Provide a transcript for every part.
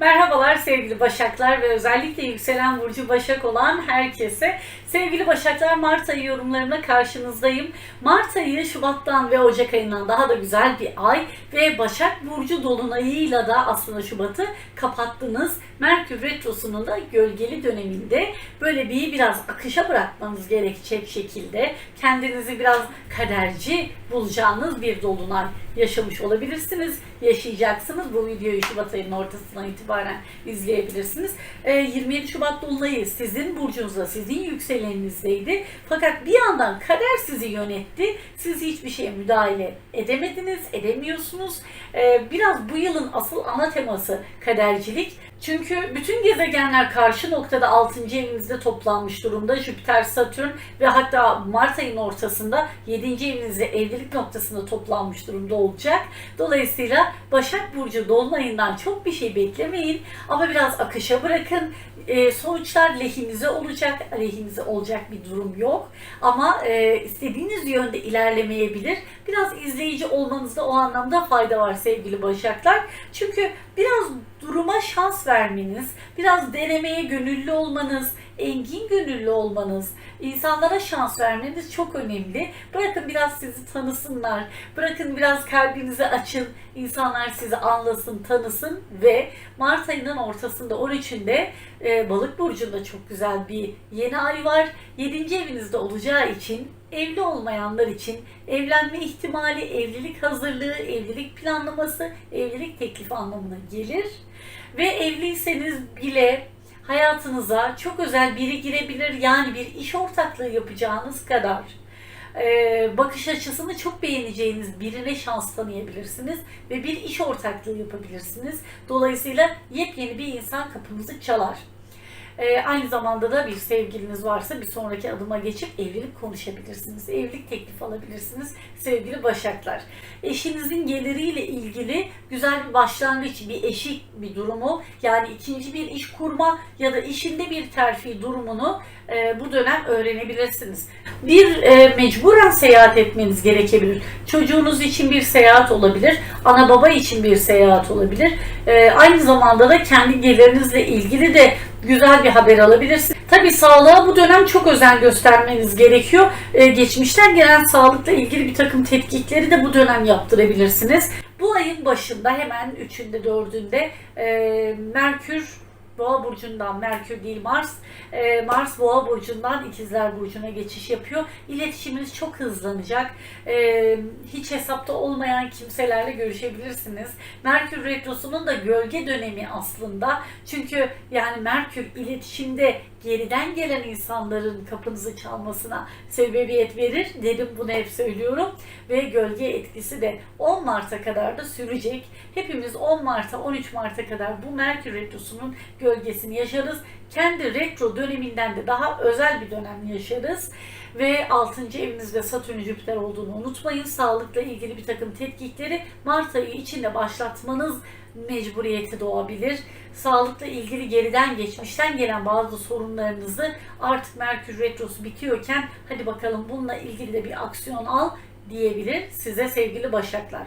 Merhabalar sevgili Başaklar ve özellikle yükselen burcu Başak olan herkese. Sevgili Başaklar Mart ayı yorumlarına karşınızdayım. Mart ayı Şubat'tan ve Ocak ayından daha da güzel bir ay ve Başak burcu dolunayıyla da aslında Şubat'ı kapattınız. Merkür retrosunun da gölgeli döneminde böyle bir biraz akışa bırakmanız gerekecek şekilde kendinizi biraz kaderci bulacağınız bir dolunay yaşamış olabilirsiniz. Yaşayacaksınız. Bu videoyu Şubat ayının ortasından itibaren izleyebilirsiniz. Ee, 27 Şubat Dolunay'ı sizin burcunuzda, sizin yükselenizdeydi. Fakat bir yandan kader sizi yönetti. Siz hiçbir şeye müdahale edemediniz, edemiyorsunuz. Ee, biraz bu yılın asıl ana teması kadercilik. Çünkü bütün gezegenler karşı noktada 6. evinizde toplanmış durumda. Jüpiter, Satürn ve hatta Mart ayının ortasında 7. evinizde evlilik noktasında toplanmış durumda olacak. Dolayısıyla Başak Burcu Dolunay'ından çok bir şey beklemeyin ama biraz akışa bırakın. Ee, sonuçlar lehinize olacak, aleyhinize olacak bir durum yok. Ama e, istediğiniz yönde ilerlemeyebilir. Biraz izleyici olmanızda o anlamda fayda var sevgili Başaklar. Çünkü biraz duruma şans vermeniz, biraz denemeye gönüllü olmanız, engin gönüllü olmanız, insanlara şans vermeniz çok önemli. Bırakın biraz sizi tanısınlar, bırakın biraz kalbinizi açın, insanlar sizi anlasın, tanısın ve Mart ayının ortasında 13'ünde e, Balık burcunda çok güzel bir yeni ay var. 7. evinizde olacağı için evli olmayanlar için evlenme ihtimali, evlilik hazırlığı, evlilik planlaması, evlilik teklifi anlamına gelir. Ve evliyseniz bile hayatınıza çok özel biri girebilir. Yani bir iş ortaklığı yapacağınız kadar e, bakış açısını çok beğeneceğiniz birine şans tanıyabilirsiniz ve bir iş ortaklığı yapabilirsiniz. Dolayısıyla yepyeni bir insan kapınızı çalar. E, aynı zamanda da bir sevgiliniz varsa bir sonraki adıma geçip evlilik konuşabilirsiniz. Evlilik teklifi alabilirsiniz sevgili Başaklar. Eşinizin geliriyle ilgili güzel bir başlangıç, bir eşik bir durumu yani ikinci bir iş kurma ya da işinde bir terfi durumunu e, bu dönem öğrenebilirsiniz. Bir e, mecburen seyahat etmeniz gerekebilir. Çocuğunuz için bir seyahat olabilir, ana baba için bir seyahat olabilir. E, aynı zamanda da kendi gelirlerinizle ilgili de güzel bir haber alabilirsiniz. Tabii sağlığa bu dönem çok özen göstermeniz gerekiyor. Ee, geçmişten gelen sağlıkla ilgili bir takım tetkikleri de bu dönem yaptırabilirsiniz. Bu ayın başında hemen 3'ünde 4'ünde e, Merkür Boğa burcundan Merkür değil Mars. e, Mars Boğa burcundan İkizler burcuna geçiş yapıyor. İletişiminiz çok hızlanacak. E, hiç hesapta olmayan kimselerle görüşebilirsiniz. Merkür retrosunun da gölge dönemi aslında. Çünkü yani Merkür iletişimde geriden gelen insanların kapınızı çalmasına sebebiyet verir. Dedim bunu hep söylüyorum. Ve gölge etkisi de 10 Mart'a kadar da sürecek. Hepimiz 10 Mart'a 13 Mart'a kadar bu Merkür retrosunun gölgesini yaşarız. Kendi retro döneminden de daha özel bir dönem yaşarız. Ve 6. evinizde Satürn Jüpiter olduğunu unutmayın. Sağlıkla ilgili bir takım tetkikleri Mart ayı içinde başlatmanız mecburiyeti doğabilir. Sağlıkla ilgili geriden geçmişten gelen bazı sorunlarınızı artık Merkür Retrosu bitiyorken hadi bakalım bununla ilgili de bir aksiyon al diyebilir size sevgili Başaklar.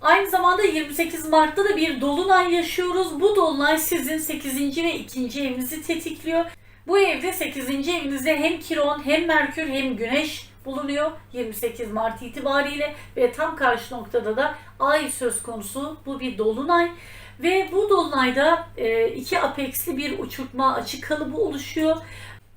Aynı zamanda 28 Mart'ta da bir dolunay yaşıyoruz. Bu dolunay sizin 8. ve 2. evinizi tetikliyor. Bu evde 8. evinizde hem Kiron hem Merkür hem Güneş bulunuyor 28 Mart itibariyle ve tam karşı noktada da Ay söz konusu. Bu bir dolunay ve bu dolunayda e, iki apeksli bir uçurtma açı kalıbı oluşuyor.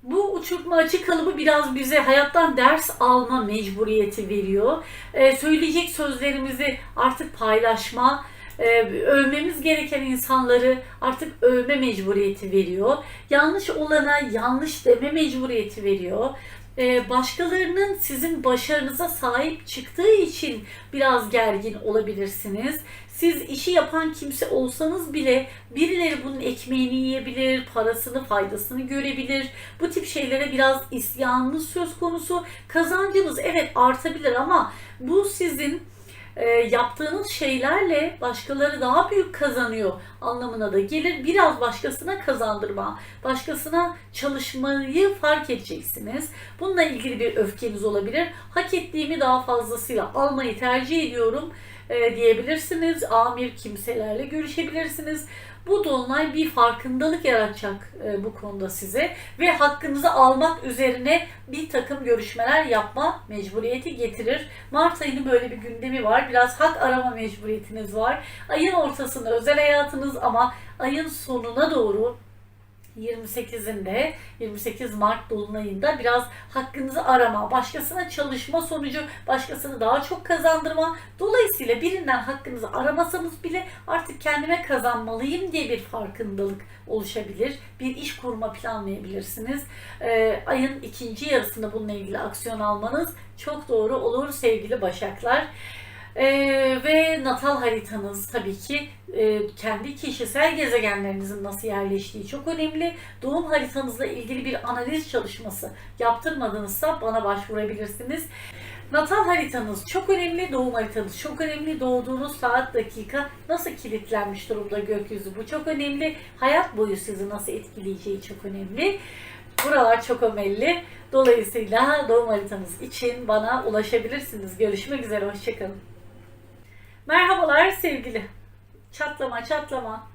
Bu uçurtma açı kalıbı biraz bize hayattan ders alma mecburiyeti veriyor. E, söyleyecek sözlerimizi artık paylaşma, e, övmemiz gereken insanları artık övme mecburiyeti veriyor. Yanlış olana yanlış deme mecburiyeti veriyor. E, başkalarının sizin başarınıza sahip çıktığı için biraz gergin olabilirsiniz. Siz işi yapan kimse olsanız bile birileri bunun ekmeğini yiyebilir, parasını, faydasını görebilir. Bu tip şeylere biraz isyanınız söz konusu. Kazancınız evet artabilir ama bu sizin e, yaptığınız şeylerle başkaları daha büyük kazanıyor anlamına da gelir. Biraz başkasına kazandırma, başkasına çalışmayı fark edeceksiniz. Bununla ilgili bir öfkeniz olabilir. Hak ettiğimi daha fazlasıyla almayı tercih ediyorum e, diyebilirsiniz. Amir kimselerle görüşebilirsiniz. Bu dolunay bir farkındalık yaratacak e, bu konuda size ve hakkınızı almak üzerine bir takım görüşmeler yapma mecburiyeti getirir. Mart ayının böyle bir gündemi var. Biraz hak arama mecburiyetiniz var. Ayın ortasında özel hayatınız ama ayın sonuna doğru 28'inde 28 Mart dolunayında biraz hakkınızı arama, başkasına çalışma sonucu başkasını daha çok kazandırma. Dolayısıyla birinden hakkınızı aramasanız bile artık kendime kazanmalıyım diye bir farkındalık oluşabilir. Bir iş kurma planlayabilirsiniz. Ee, ayın ikinci yarısında bununla ilgili aksiyon almanız çok doğru olur sevgili Başaklar. Ee, ve natal haritanız tabii ki e, kendi kişisel gezegenlerinizin nasıl yerleştiği çok önemli. Doğum haritanızla ilgili bir analiz çalışması yaptırmadınızsa bana başvurabilirsiniz. Natal haritanız çok önemli, doğum haritanız çok önemli. Doğduğunuz saat, dakika nasıl kilitlenmiş durumda gökyüzü bu çok önemli. Hayat boyu sizi nasıl etkileyeceği çok önemli. Buralar çok önemli. Dolayısıyla doğum haritanız için bana ulaşabilirsiniz. Görüşmek üzere, hoşçakalın. Merhabalar sevgili. Çatlama çatlama.